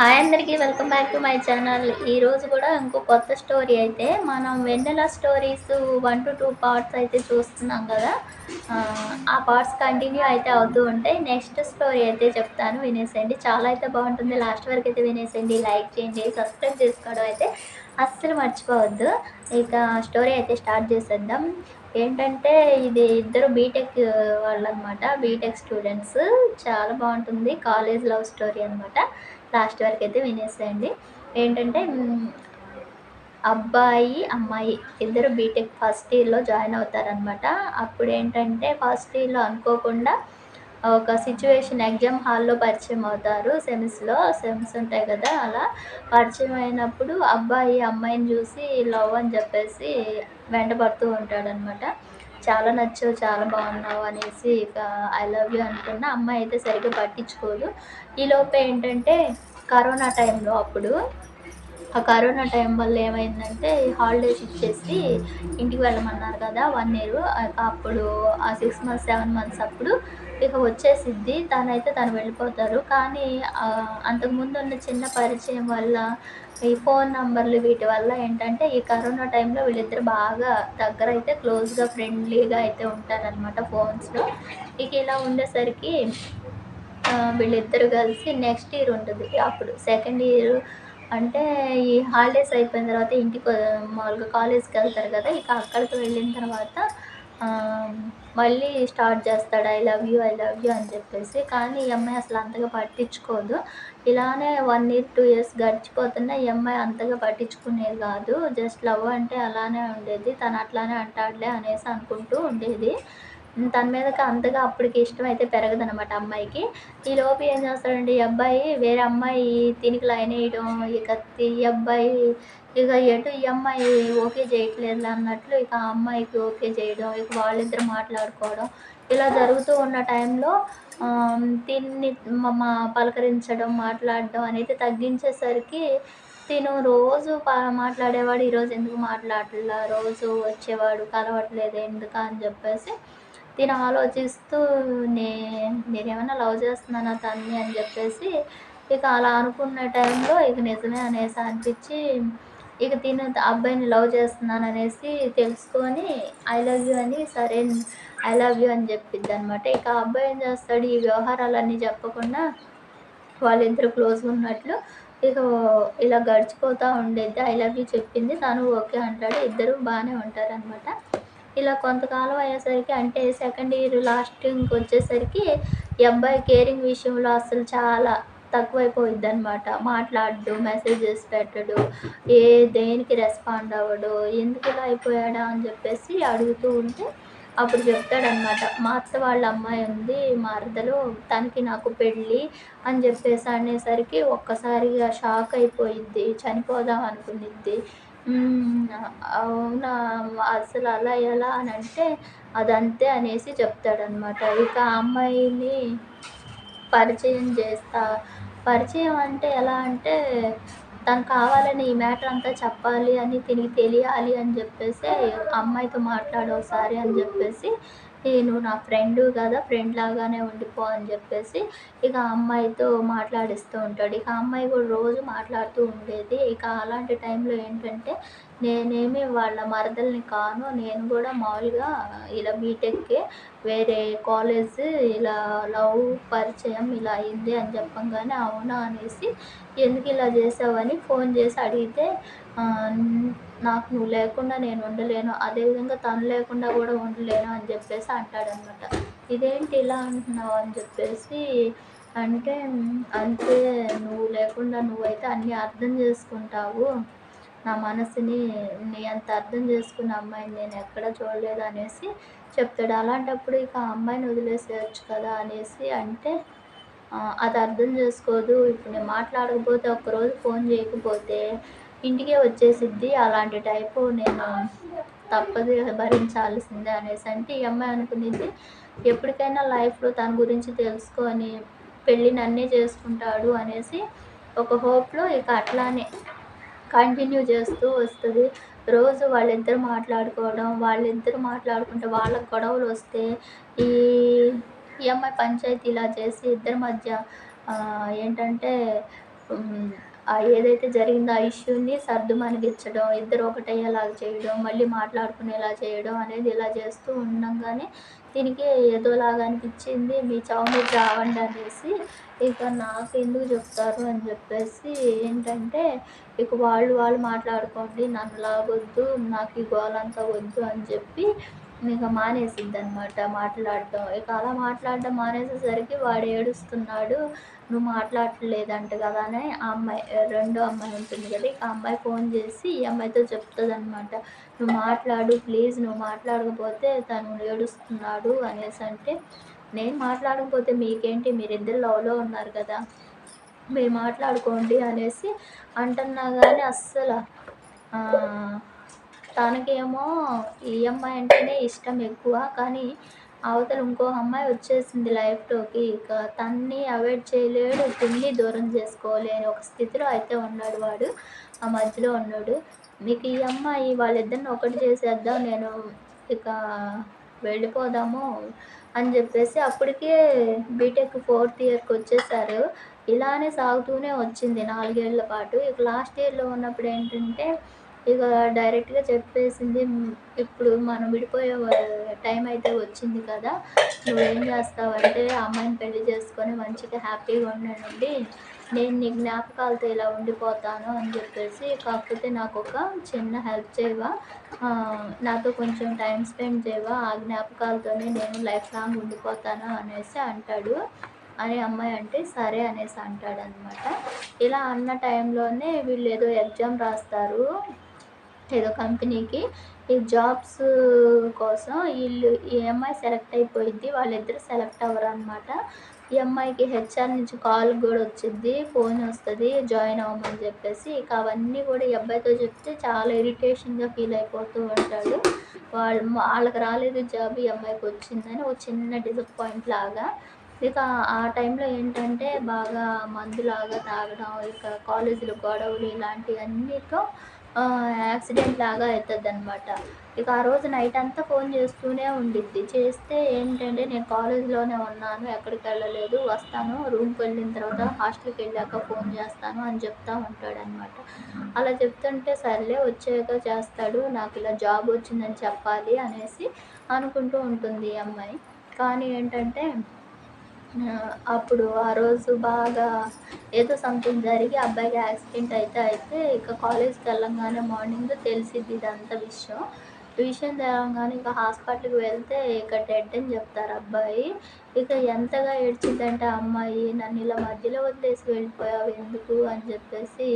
Hi అందరికీ welcome back to my channel. ఈరోజు కూడా ఇంకో కొత్త స్టోరీ అయితే మనం Vennela stories one to two parts అయితే చూస్తున్నాం కదా. ఆ పార్ట్స్ కంటిన్యూ అయితే అవుతూ ఉంటాయి. నెక్స్ట్ స్టోరీ అయితే చెప్తాను వినేసేయండి. చాలా అయితే బాగుంటుంది. లాస్ట్ వరకు అయితే వినేసేయండి. లైక్ చేయండి సబ్స్క్రైబ్ చేసుకోవడం అయితే అస్సలు మర్చిపోవద్దు. ఇక స్టోరీ అయితే స్టార్ట్ చేసేద్దాం. ఏంటంటే ఇది ఇద్దరు బీటెక్ వాళ్ళు అనమాట బీటెక్ స్టూడెంట్స్. చాలా బాగుంటుంది. కాలేజ్ లవ్ స్టోరీ అనమాట లాస్ట్ వరకు అయితే వినేసేయండి. ఏంటంటే అబ్బాయి అమ్మాయి ఇద్దరు బీటెక్ ఫస్ట్ ఇయర్లో జాయిన్ అవుతారనమాట అప్పుడు ఏంటంటే ఫస్ట్ ఇయర్లో అనుకోకుండా ఒక సిచ్యువేషన్ ఎగ్జామ్ హాల్లో పరిచయం అవుతారు. సెమ్స్లో సెమ్స్ ఉంటాయి కదా అలా పరిచయం అయినప్పుడు అబ్బాయి అమ్మాయిని చూసి లవ్ అని చెప్పేసి వెంటబడుతూ ఉంటాడనమాట చాలా నచ్చావు చాలా బాగున్నావు అనేసి ఇక ఐ లవ్ యూ అనుకున్న అమ్మాయి అయితే సరిగ్గా పట్టించుకోదు. ఈలోపు ఏంటంటే కరోనా టైంలో అప్పుడు ఆ కరోనా టైం వల్ల ఏమైందంటే హాలిడేస్ ఇచ్చేసి ఇంటికి వెళ్ళమన్నారు కదా వన్ ఇయర్. అప్పుడు ఆ సిక్స్ మంత్స్ సెవెన్ మంత్స్ అప్పుడు ఇక వచ్చేసిద్ది. తనైతే తను వెళ్ళిపోతారు. కానీ అంతకుముందు ఉన్న చిన్న పరిచయం వల్ల ఈ ఫోన్ నంబర్లు వీటి వల్ల ఏంటంటే ఈ కరోనా టైంలో వీళ్ళిద్దరు బాగా దగ్గర అయితే క్లోజ్గా ఫ్రెండ్లీగా అయితే ఉంటారనమాట ఫోన్స్లో. ఇక ఇలా ఉండేసరికి వీళ్ళిద్దరు కలిసి నెక్స్ట్ ఇయర్ ఉంటుంది. అప్పుడు సెకండ్ ఇయర్ అంటే ఈ హాలిడేస్ అయిపోయిన తర్వాత ఇంటికి మామూలుగా కాలేజ్కి వెళ్తారు కదా ఇక అక్కడికి వెళ్ళిన తర్వాత మళ్ళీ స్టార్ట్ చేస్తాడు I love you I love you అని చెప్పేసి. కానీ ఈ అమ్మాయి అసలు అంతగా పట్టించుకోదు. ఇలానే వన్ ఇయర్ టూ ఇయర్స్ గడిచిపోతున్న ఈ అమ్మాయి అంతగా పట్టించుకునేది కాదు. జస్ట్ లవ్ అంటే అలానే ఉండేది తను అట్లానే అంటాడులే అనేసి అనుకుంటూ ఉండేది. తన మీదకి అంతగా అప్పటికి ఇష్టం అయితే పెరగదనమాట అమ్మాయికి. ఈ లోపు ఏం చేస్తాడంటే ఈ అబ్బాయి వేరే అమ్మాయి తినికి లైన్ వేయడం ఇక ఈ అబ్బాయి ఇక ఎటు ఈ అమ్మాయి ఓకే చేయట్లేదు అన్నట్లు ఇక ఆ అమ్మాయికి ఓకే చేయడం ఇక వాళ్ళిద్దరు మాట్లాడుకోవడం ఇలా జరుగుతూ ఉన్న టైంలో తిని మా పలకరించడం మాట్లాడడం అనేది తగ్గించేసరికి తిను రోజు మాట్లాడేవాడు ఈరోజు ఎందుకు మాట్లాడలా రోజు వచ్చేవాడు కలవట్లేదు ఎందుకు అని చెప్పేసి తిను ఆలోచిస్తూ నే నేనేమైనా లవ్ చేస్తున్నానా తన్ని అని చెప్పేసి ఇక అలా అనుకున్న టైంలో ఇక నిజమే అనేసి అనిపించి ఇక తిను అబ్బాయిని లవ్ చేస్తున్నాను అనేసి తెలుసుకొని ఐ లవ్ యూ అని సరే ఐ లవ్ యూ అని చెప్పిద్ది అనమాట ఇక అబ్బాయి ఏం చేస్తాడు ఈ వ్యవహారాలన్నీ చెప్పకుండా వాళ్ళిద్దరు క్లోజ్గా ఉన్నట్లు ఇక ఇలా గడిచిపోతూ ఉండేది ఐ లవ్ యూ చెప్పింది. తను ఓకే అంటాడు. ఇద్దరు బాగానే ఉంటారనమాట ఇలా కొంతకాలం అయ్యేసరికి అంటే సెకండ్ ఇయర్ లాస్ట్ వచ్చేసరికి ఈ అబ్బాయి కేరింగ్ విషయంలో అసలు చాలా తక్కువైపోయిద్ది అనమాట మాట్లాడడు మెసేజెస్ పెట్టడు ఏ దేనికి రెస్పాండ్ అవ్వడు ఎందుకు ఇలా అయిపోయాడా అని చెప్పేసి అడుగుతూ ఉంటే అప్పుడు చెప్తాడనమాట మా అత్త వాళ్ళ అమ్మాయి ఉంది మా అరదలు తనకి నాకు పెళ్ళి అని చెప్పేసి అనేసరికి ఒక్కసారిగా షాక్ అయిపోయిద్ది చనిపోదాం అనుకునిద్ది. అవునా అసలు అలా ఎలా? అని అంటే అదంతే అనేసి చెప్తాడనమాట ఇక ఆ అమ్మాయిని పరిచయం చేస్తా. పరిచయం అంటే ఎలా అంటే తను కావాలని ఈ మ్యాటర్ అంతా చెప్పాలి అని తిరిగి తెలియాలి అని చెప్పేసి అమ్మాయితో మాట్లాడు ఒకసారి అని చెప్పేసి నువ్వు నా ఫ్రెండ్ కదా ఫ్రెండ్ లాగానే ఉండిపో అని చెప్పేసి ఇక అమ్మాయితో మాట్లాడిస్తూ ఉంటాడు. ఇక అమ్మాయి కూడా రోజు మాట్లాడుతూ ఉండేది. ఇక అలాంటి టైంలో ఏంటంటే నేనేమి వాళ్ళ మరదల్ని కాను నేను కూడా మామూలుగా ఇలా బీటెక్కే వేరే కాలేజ్ ఇలా లవ్ పరిచయం ఇలా అయింది అని చెప్పంగానే అవునా అనేసి ఎందుకు ఇలా చేసావని ఫోన్ చేసి అడిగితే నాకు నువ్వు లేకుండా నేను ఉండలేను అదేవిధంగా తను లేకుండా కూడా ఉండలేను అని చెప్పేసి అంటాడనమాట ఇదేంటి ఇలా అంటున్నావు అని చెప్పేసి అంటే అంతే నువ్వు లేకుండా నువ్వైతే అన్నీ అర్థం చేసుకుంటావు. నా మనసుని నీ అంత అర్థం చేసుకున్న అమ్మాయిని నేను ఎక్కడ చూడలేదు అనేసి చెప్తాడు. అలాంటప్పుడు ఇక ఆ అమ్మాయిని వదిలేసేయచ్చు కదా అనేసి అంటే అది అర్థం చేసుకోదు. ఇప్పుడు నేను మాట్లాడకపోతే ఒక్కరోజు ఫోన్ చేయకపోతే ఇంటికే వచ్చేసిద్ది. అలాంటి టైపు నేను తప్పదు భరించాల్సిందే అనేసి అంటే ఈ అమ్మాయి అనుకునేది ఎప్పటికైనా లైఫ్లో తన గురించి తెలుసుకొని పెళ్ళి నన్నే చేసుకుంటాడు అనేసి ఒక హోప్లో ఇక అట్లానే కంటిన్యూ చేస్తూ వస్తుంది. రోజు వాళ్ళిద్దరు మాట్లాడుకోవడం వాళ్ళిద్దరు మాట్లాడుకుంటే వాళ్ళకి గొడవలు వస్తే ఈ ఈ అమ్మాయి పంచాయతీ ఇలా చేసి ఇద్దరి మధ్య ఏంటంటే ఏదైతే జరిగిందో ఆ ఇష్యూని సర్దుమణిగించడం ఇద్దరు ఒకటయ్యేలాగా చేయడం మళ్ళీ మాట్లాడుకునేలా చేయడం అనేది ఇలా చేస్తూ ఉండగానే దీనికి ఏదోలాగా అనిపించింది మీ చావు మీద రావండి అనేసి ఇక నాకు ఎందుకు చెప్తారు అని చెప్పేసి ఏంటంటే ఇక వాళ్ళు వాళ్ళు మాట్లాడుకోండి నన్ను లాగొద్దు నాకు ఈ గోలంతా వద్దు అని చెప్పి ఇక మానేసిద్ది అనమాట మాట్లాడటం ఇక అలా మాట్లాడటం మానేసేసరికి వాడు ఏడుస్తున్నాడు నువ్వు మాట్లాడలేదంట కదా అని ఆ అమ్మాయి రెండో అమ్మాయి ఉంటుంది కదా ఇక ఆ అమ్మాయి ఫోన్ చేసి ఈ అమ్మాయితో చెప్తుంది అనమాట నువ్వు మాట్లాడు ప్లీజ్ నువ్వు మాట్లాడకపోతే తను ఏడుస్తున్నాడు అనేసి అంటే నేను మాట్లాడకపోతే మీకేంటి? మీరిద్దరు లవ్లో ఉన్నారు కదా మీరు మాట్లాడుకోండి అనేసి అంటున్నా కానీ అస్సలు తనకేమో ఈ అమ్మాయి అంటేనే ఇష్టం ఎక్కువ కానీ అవతల ఇంకో అమ్మాయి వచ్చేసింది లైఫ్లోకి ఇక తన్ని అవాయిడ్ చేయలేడు తిన్ని దూరం చేసుకోలేని ఒక స్థితిలో అయితే ఉన్నాడు వాడు ఆ మధ్యలో ఉన్నాడు. మీకు ఈ అమ్మాయి వాళ్ళిద్దరిని ఒకటి చేసేద్దాం నేను ఇక వెళ్ళిపోదాము అని చెప్పేసి అప్పటికే బీటెక్ ఫోర్త్ ఇయర్కి వచ్చేసారు. ఇలానే సాగుతూనే వచ్చింది నాలుగేళ్ళ పాటు. ఇక లాస్ట్ ఇయర్లో ఉన్నప్పుడు ఏంటంటే ఇక డైరెక్ట్గా చెప్పేసింది ఇప్పుడు మనం విడిపోయే టైం అయితే వచ్చింది కదా నువ్వేం చేస్తావంటే అమ్మాయిని పెళ్ళి చేసుకొని మంచిగా హ్యాపీగా ఉండండి నేను నీ జ్ఞాపకాలతో ఇలా ఉండిపోతాను అని చెప్పేసి కాకపోతే నాకు ఒక చిన్న హెల్ప్ చేయవా? నాతో కొంచెం టైం స్పెండ్ చేయవా? ఆ జ్ఞాపకాలతోనే నేను లైఫ్ లాంగ్ ఉండిపోతాను అనేసి అంటాడు. అని అమ్మాయి అంటే సరే అనేసి అంటాడనమాట ఇలా అన్న టైంలోనే వీళ్ళు ఏదో ఎగ్జామ్ రాస్తారు. ఏదో కంపెనీకి. ఈ జాబ్స్ కోసం వీళ్ళు ఈ అమ్మాయి సెలెక్ట్ అయిపోయింది వాళ్ళిద్దరు సెలెక్ట్ అవ్వరు అనమాట ఈ అమ్మాయికి హెచ్ఆర్ నుంచి కాల్ కూడా వచ్చింది ఫోన్ వస్తుంది. జాయిన్ అవ్వమని చెప్పేసి ఇక అవన్నీ కూడా ఈ అబ్బాయితో చెప్తే చాలా ఇరిటేషన్గా ఫీల్ అయిపోతూ ఉంటాడు. వాళ్ళు వాళ్ళకి రాలేదు జాబ్ ఈ అమ్మాయికి వచ్చిందని ఒక చిన్న డిసప్పాయింట్ లాగా. ఇక ఆ టైంలో ఏంటంటే బాగా మందులాగా తాగడం ఇక కాలేజీలో గొడవలు ఇలాంటివన్నీతో యాక్సిడెంట్ లాగా అవుతుంది అనమాట ఇక ఆ రోజు నైట్ అంతా ఫోన్ చేస్తూనే ఉండిద్ది. చేస్తే ఏంటంటే నేను కాలేజీలోనే ఉన్నాను ఎక్కడికి వెళ్ళలేదు వస్తాను రూమ్కి వెళ్ళిన తర్వాత హాస్టల్కి వెళ్ళాక ఫోన్ చేస్తాను అని చెప్తా ఉంటాడనమాట అలా చెప్తుంటే సర్లే వచ్చాక చేస్తాడు నాకు ఇలా జాబ్ వచ్చిందని చెప్పాలి అనేసి అనుకుంటూ ఉంటుంది ఈ అమ్మాయి. కానీ ఏంటంటే అప్పుడు ఆ రోజు బాగా ఏదో సంథింగ్ జరిగి అబ్బాయికి యాక్సిడెంట్ అయితే అయితే ఇక కాలేజ్కి వెళ్ళంగానే మార్నింగ్ తెలిసిద్ది ఇదంతా విషయం. విషయం తెలవగానే ఇంకా హాస్పిటల్కి వెళ్తే ఇక డెడ్ అని చెప్తారు అబ్బాయి. ఇక ఎంతగా ఏడ్చిందంటే అమ్మాయి నన్ను ఇలా మధ్యలో వదిలేసి వెళ్ళిపోయావు ఎందుకు అని చెప్పేసి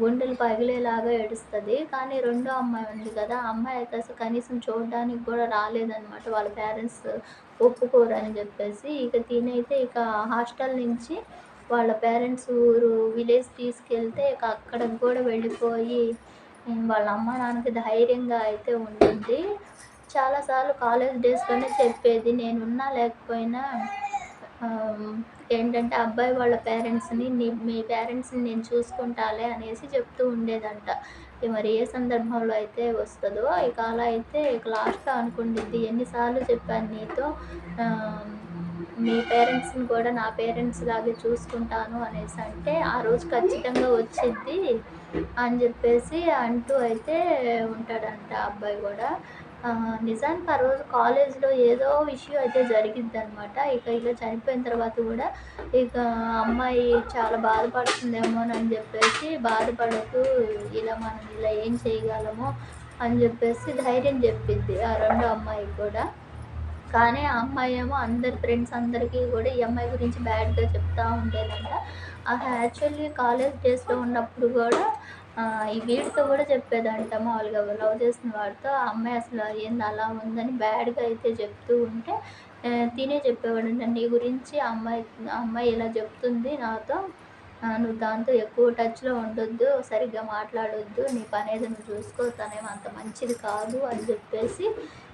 గుండెలు పగిలేలాగా ఏడుస్తుంది. కానీ రెండో అమ్మాయి ఉంది కదా అమ్మాయి అయితే అసలు కనీసం చూడడానికి కూడా రాలేదన్నమాట. వాళ్ళ పేరెంట్స్ ఒప్పుకోరని చెప్పేసి ఇక తినైతే ఇక హాస్టల్ నుంచి వాళ్ళ పేరెంట్స్ ఊరు విలేజ్ తీసుకెళ్తే ఇక అక్కడికి కూడా వెళ్ళిపోయి వాళ్ళ అమ్మ నాన్నకి ధైర్యంగా అయితే ఉంటుంది. చాలాసార్లు కాలేజ్ డేస్లోనే చెప్పేది నేనున్నా లేకపోయినా ఏంటంటే అబ్బాయి వాళ్ళ పేరెంట్స్ని నీ మీ పేరెంట్స్ని నేను చూసుకుంటాలే అనేసి చెప్తూ ఉండేదంట. మరి ఏ సందర్భంలో అయితే వస్తుందో ఇక అలా అయితే ఇక లాస్ట్లో అనుకుంటుంది. ఎన్నిసార్లు చెప్పాను నీతో? మీ పేరెంట్స్ని కూడా నా పేరెంట్స్ లాగే చూసుకుంటాను అనేసి అంటే ఆ రోజు ఖచ్చితంగా వచ్చింది అని చెప్పేసి అంటూ అయితే ఉంటాడంట అబ్బాయి కూడా. నిజానికి ఆ రోజు కాలేజ్లో ఏదో విషయం అయితే జరిగింది అనమాట ఇక ఇక చనిపోయిన తర్వాత కూడా ఇక అమ్మాయి చాలా బాధపడుతుందేమో అని చెప్పేసి బాధపడుతూ ఇలా మనం ఇలా ఏం చేయగలమో అని చెప్పేసి ధైర్యం చెప్పిద్ది ఆ రెండో అమ్మాయికి కూడా. కానీ ఆ అమ్మాయి ఏమో అందరి ఫ్రెండ్స్ అందరికీ కూడా ఈ అమ్మాయి గురించి బ్యాడ్గా చెప్తూ ఉండేదంట. ఆ యాక్చువల్లీ కాలేజ్ డేస్లో ఉన్నప్పుడు కూడా ఈ వీడితో కూడా చెప్పేదంట. మామూలుగా లవ్ చేసిన వాడితో ఆ అమ్మాయి అసలు ఏంది అలా ఉందని బ్యాడ్గా అయితే చెప్తూ ఉంటే తినే చెప్పేవాడు. నీ గురించి అమ్మాయి అమ్మాయి ఇలా చెప్తుంది నాతో. నువ్వు దాంతో ఎక్కువ టచ్లో ఉండొద్దు సరిగ్గా మాట్లాడొద్దు నీ పని ఏదో నువ్వు చూసుకో తనేమో అంత మంచిది కాదు అని చెప్పేసి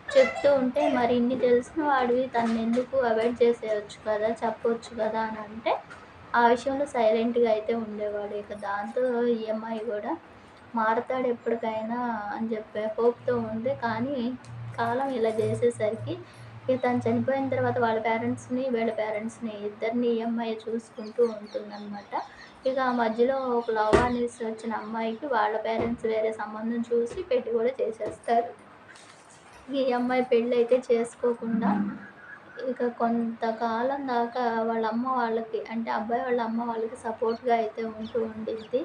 చెప్తూ ఉంటే మరి ఇన్ని తెలిసిన వాడివి తను ఎందుకు అవాయిడ్ చేసేయచ్చు కదా చెప్పవచ్చు కదా అని అంటే ఆ విషయంలో సైలెంట్గా అయితే ఉండేవాడు. ఇక దాంతో ఈఎంఐ కూడా మారతాడు ఎప్పటికైనా అని చెప్పే హోప్తో ఉంది కానీ కాలం ఇలా చేసేసరికి ఇక తను చనిపోయిన తర్వాత వాళ్ళ పేరెంట్స్ని వీళ్ళ పేరెంట్స్ని ఇద్దరిని ఈఎంఐ చూసుకుంటూ ఉంటుందన్నమాట. ఇక ఆ మధ్యలో ఒక లవ్ అనేసి వచ్చిన అమ్మాయికి వాళ్ళ పేరెంట్స్ వేరే సంబంధం చూసి పెట్టి కూడా చేసేస్తారు. ఈ అమ్మాయి పెళ్ళి అయితే చేసుకోకుండా ఇక కొంతకాలం దాకా వాళ్ళ అమ్మ వాళ్ళకి అంటే అబ్బాయి వాళ్ళ అమ్మ వాళ్ళకి సపోర్ట్గా అయితే ఉంటూ ఉండిద్ది.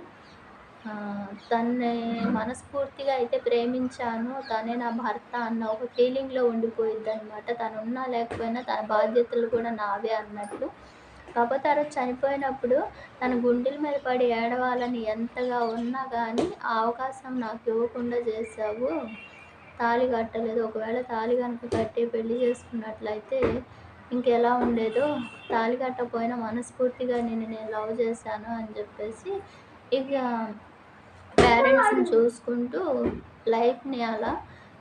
తన్నే మనస్ఫూర్తిగా అయితే ప్రేమించాను తనే నా భర్త అన్న ఒక ఫీలింగ్లో ఉండిపోయిద్ది అనమాట తను ఉన్నా లేకపోయినా తన బాధ్యతలు కూడా నావే అన్నట్లు కాకపోతే ఆ రోజు చనిపోయినప్పుడు తన గుండెల మీద పడి ఏడవాలని ఎంతగా ఉన్నా కానీ ఆ అవకాశం నాకు ఇవ్వకుండా చేసావు తాళి కట్టలేదు. ఒకవేళ తాళి కనుక కట్టి పెళ్ళి చేసుకున్నట్లయితే ఇంకెలా ఉండేదో? తాళి కట్టకపోయినా మనస్ఫూర్తిగా నేను నేను లవ్ చేశాను అని చెప్పేసి ఇక పేరెంట్స్ని చూసుకుంటూ లైఫ్ని అలా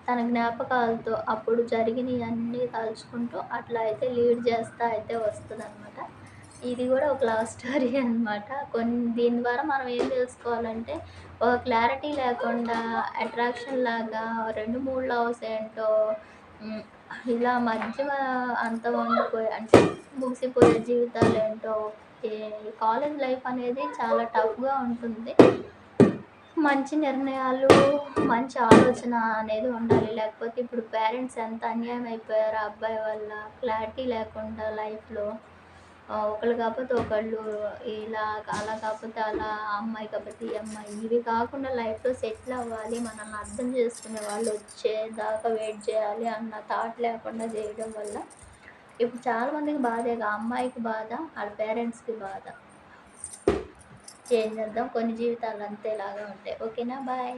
తన జ్ఞాపకాలతో అప్పుడు జరిగినవి అన్నీ తలుచుకుంటూ అట్లా అయితే లీడ్ చేస్తూ అయితే వస్తుంది అనమాట ఇది కూడా ఒక లవ్ స్టోరీ అనమాట కొన్ని దీని ద్వారా మనం ఏం తెలుసుకోవాలంటే ఒక క్లారిటీ లేకుండా అట్రాక్షన్ లాగా రెండు మూడు లవ్స్ ఏంటో ఇలా మధ్య అంత ఉండిపోయి అంటే ముగిసిపోయే జీవితాలు ఏంటో కాలేజ్ లైఫ్ అనేది చాలా టఫ్గా ఉంటుంది. మంచి నిర్ణయాలు మంచి ఆలోచన అనేది ఉండాలి. లేకపోతే ఇప్పుడు పేరెంట్స్ ఎంత అన్యాయం అయిపోయారు ఆ అబ్బాయి వల్ల? క్లారిటీ లేకుండా లైఫ్లో ఒకళ్ళు కాకపోతే ఒకళ్ళు ఇలా అలా కాకపోతే అలా అమ్మాయి కాకపోతే ఈ అమ్మాయి. ఇవి కాకుండా లైఫ్లో సెటిల్ అవ్వాలి మనల్ని అర్థం చేసుకునే వాళ్ళు వచ్చేదాకా వెయిట్ చేయాలి అన్న థాట్ లేకుండా చేయడం వల్ల ఇప్పుడు చాలామందికి బాధే. ఆ అమ్మాయికి బాధ వాళ్ళ పేరెంట్స్కి బాధ. చేంజ్ చేద్దాం. కొన్ని జీవితాలు అంతేలాగా ఉంటాయి. ఓకేనా? బాయ్.